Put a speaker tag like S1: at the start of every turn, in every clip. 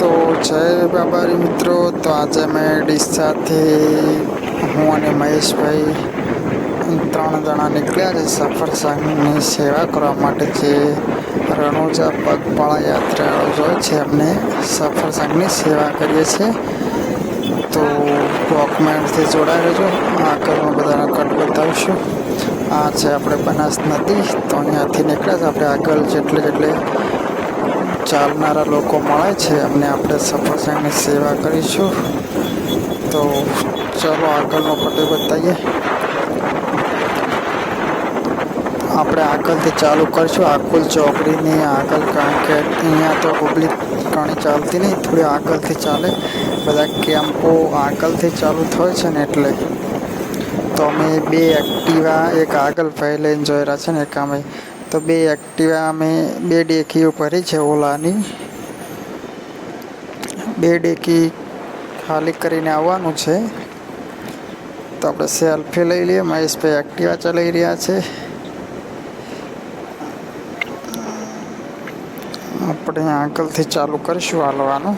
S1: તો જય બાબારી મિત્રો, તો આજે અમે ડીસાથી હું અને મહેશભાઈ ત્રણ જણા નીકળ્યા છે સફર સંઘની સેવા કરવા માટે જે રણુજા પગપાળા યાત્રાળુ હોય છે અમને સફર સંઘની સેવા કરીએ છીએ. તો ડોક્યુમેન્ટથી જોડાઈ રહેજો આગળનું બધાને કટ બતાવીશું. આ છે આપણે બનાસ નદી, તો અહીંયાથી નીકળ્યા છે આપણે આગળ જેટલે જેટલે ચાલનારા લોકો મળે છે એમને આપણે સફર સેવા કરીશું. તો ચલો આગળનો પટેલ બતાવીએ. આપણે આગળથી ચાલુ કરીશું. આકુલ ચોકડીની આગળ, કારણ કે અહીંયા તો પબ્લિક ઘણી ચાલતી નહીં, થોડી આગળથી ચાલે. બધા કેમ્પો આગળથી ચાલુ થાય છે ને એટલે. તો અમે બે એક્ટિવા, એક આગળ ભાઈ લઈને રહ્યા છે ને એક અમે તો બે એક્ટિવા અમે બે ડેકીઓ ભરી છે ઓલાની. બે ડેકી ખાલી કરીને આવવાનું છે. તો આપણે સેલ્ફી લઈ લઈએ. મહેશભાઈ એક્ટિવા ચલાવી રહ્યા છે. આપણે આગળથી ચાલુ કરીશું હાલવાનું.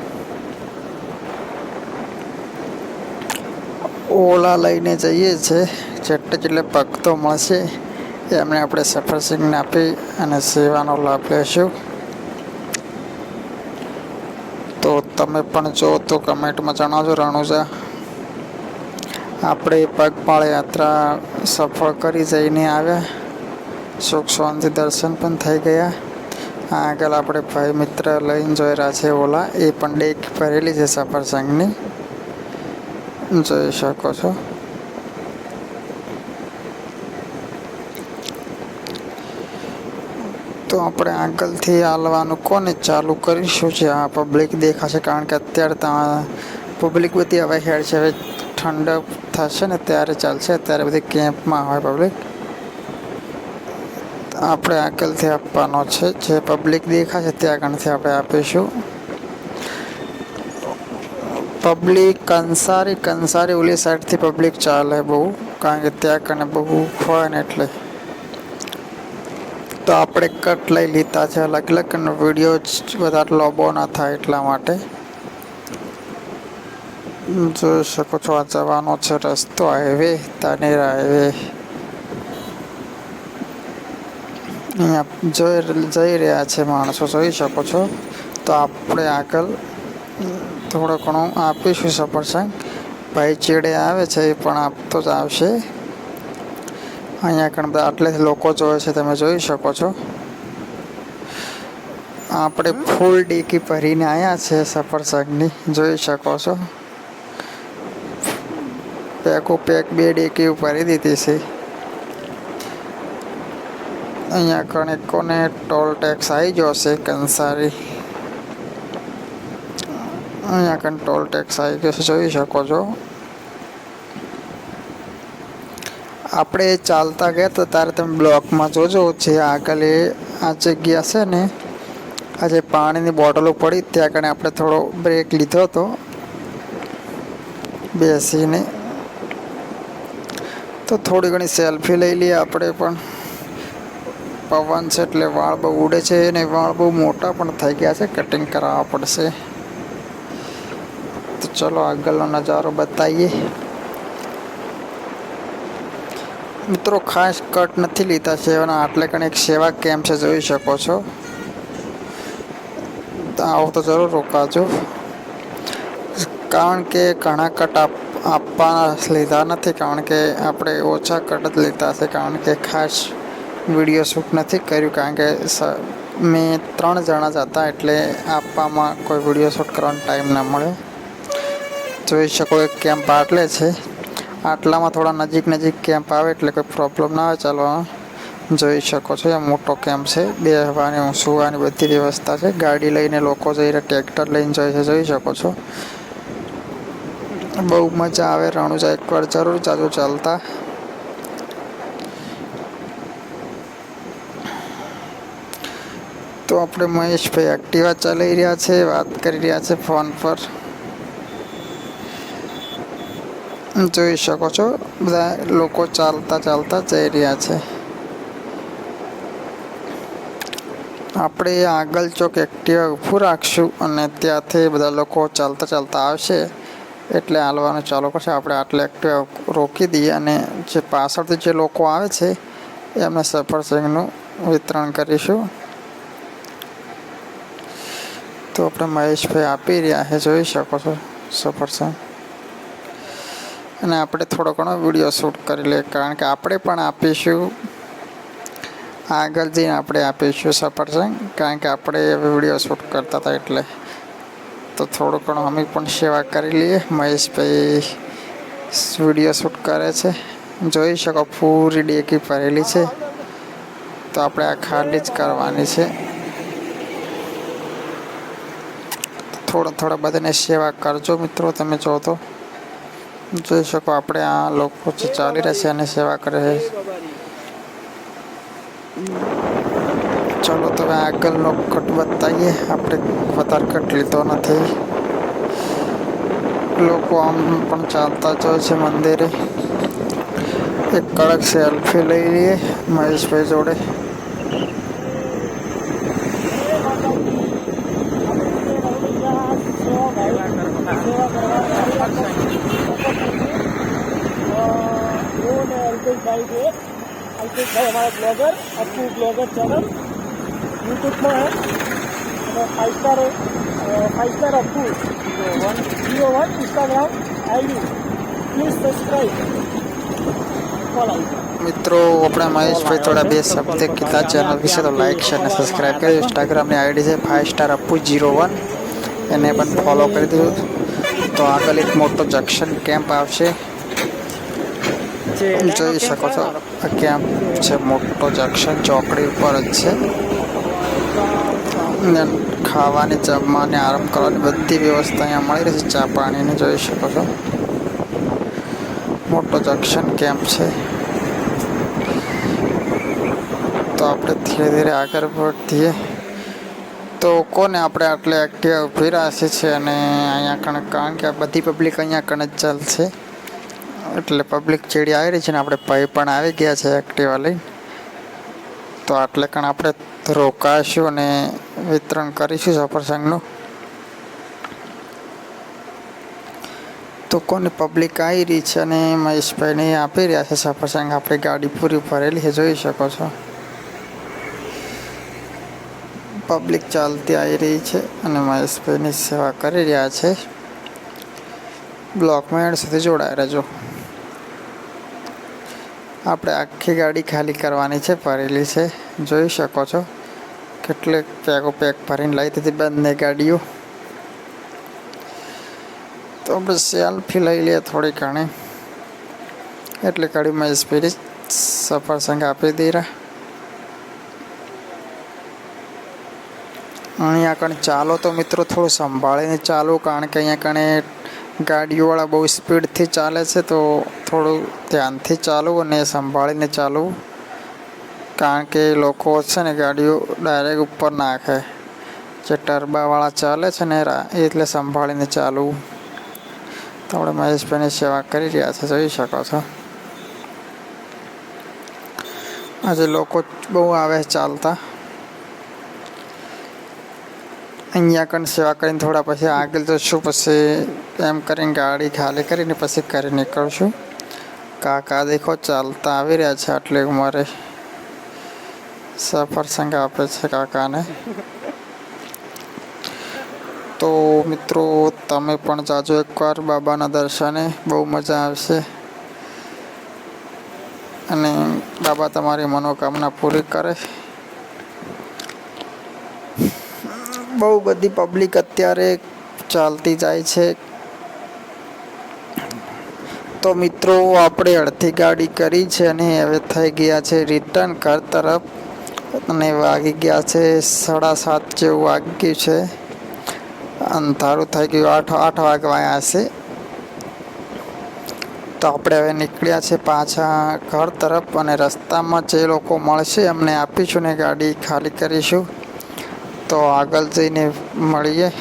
S1: ઓલા લઈને જઈએ છે. જેટલે જેટલે ભક્તો મળશે. એમને આપણે સફરસિંગને આપી અને સેવાનો લાભ લેશું. તો તમે પણ જો તો કમેન્ટમાં જણાવજો રણુજા. આપણે પગપાળ યાત્રા સફળ કરી જઈને આવ્યા. સુખ શાંતિ દર્શન પણ થઈ ગયા. આગળ આપણે ભાઈ મિત્ર લઈને રહ્યા છે ઓલા. એ પણ ડેક ભરેલી છે સફરસંગની જોઈ શકો છો. તો આપણે આગળથી હાલવાનું કોને ચાલુ કરીશું છે આ પબ્લિક દેખાશે? કારણ કે અત્યારે ત્યાં પબ્લિક બધી હવે હેડ છે. હવે ઠંડક થશે ને ત્યારે ચાલશે. અત્યારે બધી કેમ્પમાં હોય પબ્લિક આપણે આગળથી આપવાનો છે. જે પબ્લિક દેખાશે ત્યાં આગળથી આપણે આપીશું. પબ્લિક કંસારી કંસારી ઓલી સાઈડથી પબ્લિક ચાલે બહુ. કારણ કે ત્યાં કને બહુ હોય ને એટલે. તો આપણે કટ લઈ લીધા છે. અલગ અલગ વીડિયો જ વધારે લોબો ના થાય એટલા માટે. જોઈ શકો છો, આ જવાનો છે રસ્તો હાઈવે તાનેરા હાઈવે અહીંયા જોઈ જઈ રહ્યા છે માણસો, જોઈ શકો છો. તો આપણે આગળ થોડો ઘણો આપીશું સફરસંગ ભાઈ ચેડે આવે છે, એ પણ આપતો જ આવશે. અહીંયા ઘણા બધા આટલે લોકો જોવે છે, તમે જોઈ શકો છો. આપણે ફૂલ ડીકી ભરીને આવ્યા છે સફરસંગની જોઈ શકો છો. પેકો પેક બે ડેકી ભરી દીધી છે. અહીંયા કણેકોને ટોલ ટેક્સ આવી ગયો છે, કંસારી. અહીંયા કણ ટોલ ટેક્સ આવી ગયો છે, જોઈ શકો છો. આપણે ચાલતા ગયા તો ત્યારે તમે બ્લોકમાં જોજો, જે આગળ આ જગ્યા છે ને, આ જે પાણીની બોટલો પડી ત્યાં કણે આપણે થોડો બ્રેક લીધો હતો. બેસીને. તો થોડી ઘણી સેલ્ફી લઈ લઈએ આપણે પણ. પવન છે એટલે વાળ બહુ ઉડે છે અને વાળ બહુ મોટા પણ થઈ ગયા છે કટિંગ કરાવવા પડશે. તો ચલો આગળનો નજારો બતાવીએ. મિત્રો, ખાસ કટ નથી લીધા સેવાના. આટલે કણ એક સેવા કેમ્પ છે જોઈ શકો છો. આવો તો જરૂર રોકાજો. કારણ કે ઘણા કટ આપ, આપવાના લીધા નથી. કારણ કે આપણે ઓછા કટ જ લીધા છે. કારણ કે ખાસ વીડિયો શૂટ નથી કર્યું. કારણ કે મેં ત્રણ જણા જ હતા એટલે આપવામાં કોઈ વીડિયો શૂટ કરવાનો ટાઈમ ના મળ્યો જોઈ શકો એક કેમ્પ આટલે છે. આટલામાં થોડા નજીક નજીક કેમ્પ આવે એટલે કોઈ પ્રોબ્લેમ ના આવે ચાલો જોઈ શકો છો મોટો કેમ્પ છે. બેસવાની સુવાની બધી વ્યવસ્થા છે. ગાડી લઈને લોકો જઈ રહ્યા ટ્રેક્ટર લઈને જાય છે જોઈ શકો છો. બહુ મજા આવે, રણુજા એકવાર જરૂર જાજો ચાલતા. તો આપણે મહેશભાઈ એક્ટિવા ચલાવી રહ્યા છે, વાત કરી રહ્યા છે ફોન પર. જોઈ શકો છો, બધા લોકો ચાલતા ચાલતા જઈ રહ્યા છે. આપણે આગળ ચોક એક્ટિવા ઊભું રાખશું અને ત્યાંથી બધા લોકો ચાલતા ચાલતા આવશે. એટલે હાલવાનું ચાલુ કરશે. આપણે આટલે એક્ટિવા રોકી દઈએ અને જે પાછળથી જે લોકો આવે છે, એમને સફરજનનું વિતરણ કરીશું. તો આપણે મહેશભાઈ આપી રહ્યા છે, જોઈ શકો છો સફરજન અને આપણે થોડો ઘણો વીડિયો શૂટ કરી લઈએ. કારણ કે આપણે પણ આપીશું. આગળ જઈને આપણે આપીશું સફરસંગ કારણ કે આપણે વીડિયો શૂટ કરતા હતા એટલે. તો થોડું ઘણું અમે પણ સેવા કરી લઈએ. મહેશભાઈ વીડિયો શૂટ કરે છે. જોઈ શકો, પૂરી ડેકી ભરેલી છે. તો આપણે આ ખાલી જ કરવાની છે. થોડા થોડા બધાને સેવા કરજો મિત્રો, તમે જો તો. જોઈ શકો આપણે આ લોકો જે ચાલી રહ્યા છે અને સેવા કરે છે. ચલો તો હવે આગળનો કટ બતાવીએ. આપણે વધારે કટ લીધો નથી. લોકો આમ પણ ચાલતા જ હોય છે મંદિરે. એક કડક સેલ્ફી લઈ લઈએ મહેશભાઈ જોડે.
S2: અલ્પેશભાઈ અમારા બ્લોગર અપ્પુ બ્લોગર ચેનલ યુટ્યુબમાં હે અને five star five star Apu. One zero one Instagram ID please subscribe call આવી
S1: મિત્રો આપણે મહેશભાઈ થોડા બે શબ્દ કીધા ચેનલ વિશે તો લાઈક છે અને સબસ્ક્રાઈબ કરી. ઇન્સ્ટાગ્રામની આઈડી છે five star Apu zero one એને પણ ફોલો કરી દીધું. તો આગળ એક મોટો જંક્શન કેમ્પ આવશે. જોઈ શકો છો આ કેમ્પ છે મોટો જંક્શન ચોકડી ઉપર જ છે. ને ખાવાની જમવાની આરામ કરવાની બધી વ્યવસ્થા અહીંયા મળી રહી છે. ચા પાણીને જોઈ શકો છો. મોટો જંક્શન કેમ્પ છે? તો આપણે ધીરે ધીરે આગળ વધીએ. તો કોને આપણે આટલે એક્ટિવા ઊભી રાખી છે અને અહીંયા કણ કારણ કે આ બધી પબ્લિક અહીંયા કણ જ ચાલશે. એટલે પબ્લિક ચેડી આવી રહી છે ને આપણે ભાઈ પણ આવી ગયા છે એક્ટિવા લઈને. તો આટલે કણ આપણે રોકાશું અને વિતરણ કરીશું સફરસંગનું તો કોને પબ્લિક આવી રહી છે અને મહેશભાઈને આપી રહ્યા છે સફરસંગ આપણી ગાડી પૂરી ભરેલી છે, જોઈ શકો છો. પબ્લિક ચાલતી આવી રહી છે અને મહેશભાઈની સેવા કરી રહ્યા છે. બ્લોકમાં એન્ડ સુધી જોડાઈ રહેજો. આપણે આખી ગાડી ખાલી કરવાની છે, ભરેલી છે. જોઈ શકો છો કેટલે પેકો પેક ભરીને લઈ દીધી બંને ગાડીઓ. તો આપણે સેલ્ફી લઈ લઈએ થોડી ઘણી. એટલે ગાડી મહેશભાઈ સફર સંગ આપી રહ્યા અહીંયા કણ ચાલો તો મિત્રો થોડું સંભાળીને ચાલો, કારણ કે અહીંયા કણે ગાડીઓવાળા બહુ સ્પીડથી ચાલે છે, તો થોડું ધ્યાનથી ચાલવું અને સંભાળીને ચાલવું. કારણ કે લોકો છે ને ગાડીઓ ડાયરેક્ટ ઉપર નાખે. જે ટર્બાવાળા ચાલે છે ને એટલે સંભાળીને ચાલવું. તો આપણે મહેશભાઈની સેવા કરી રહ્યા છે, જોઈ શકો છો. આજે લોકો બહુ આવે ચાલતા. અહીંયા કણ સેવા કરીને થોડા પછી આગળ જશું પછી એમ કરીને ગાડી ખાલી કરીને પછી ઘરે નીકળશું. કાકા દેખો ચાલતા આવી રહ્યા છે આટલી ઉંમરે. સફર સંગ આપે છે કાકાને. તો મિત્રો તમે પણ જાજો એકવાર બાબાના દર્શને. બહુ મજા આવશે. અને બાબા તમારી મનોકામના પૂરી કરે. બહુ બધી પબ્લિક અત્યારે ચાલતી જાય છે. તો મિત્રો, આપણે અડધી ગાડી કરી છે અને હવે થઈ ગયા છે રિટર્ન ઘર તરફ. અને વાગી ગયા છે સાડા સાત જેવું વાગી ગયું છે. અંધારું થઈ ગયું આઠ આઠ વાગવા હશે તો આપણે હવે નીકળ્યા છે પાછા ઘર તરફ અને રસ્તામાં જે લોકો મળશે એમને આપીશું ને ગાડી ખાલી કરીશું. તો આગળ જઈને મળીએ.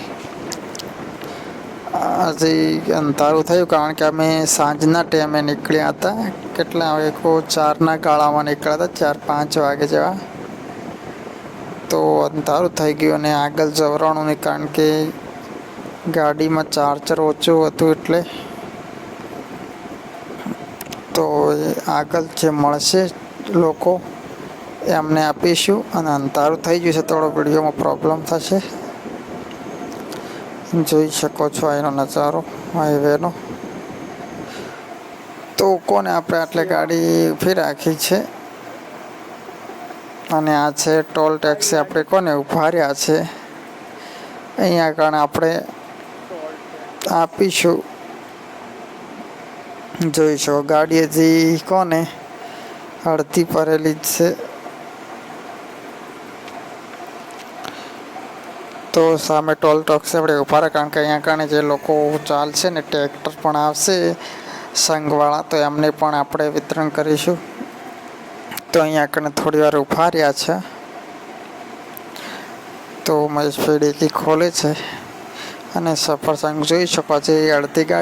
S1: હજી અંધારું થયું કારણ કે અમે સાંજના ટાઈમે નીકળ્યા હતા. કેટલા એક ચારના ગાળામાં નીકળ્યા હતા, ચાર પાંચ વાગે જેવા. તો અંધારું થઈ ગયું અને આગળ જવરાણું નહીં કારણ કે ગાડીમાં ચાર્જર ઓછું હતું એટલે. તો આગળ જે મળશે લોકો એમને આપીશું અને અંધારું થઈ જશે થોડો વિડીયોમાં પ્રોબ્લેમ થશે. જોઈ શકો છો એનો નજારો હાઈવેનો તો કોને આપણે આટલે ગાડી ઊભી રાખી છે? અને આ છે ટોલ ટેક્સી, આપણે કોને ઊભા રહ્યા છે? અહીંયા આગળ આપણે આપીશું. જોઈ શકો ગાડી હજી કોને અડધી ભરેલી જ છે. તો સામે ટોલ ટેક્સી આપણે રહ્યા કારણ કે અહીંયા કારણે જે લોકો ચાલશે ને, ટ્રેક્ટર પણ આવશે, સંઘવાળા, તો એમને પણ આપણે વિતરણ કરીશું. તો અહીંયા આગળ થોડી વાર ઊભા રહ્યા છે. તો મહેશભાઈ ડેલી ખોલે છે. અને સફર સંઘ જોઈ શકો છો, એ અડધી ગાડી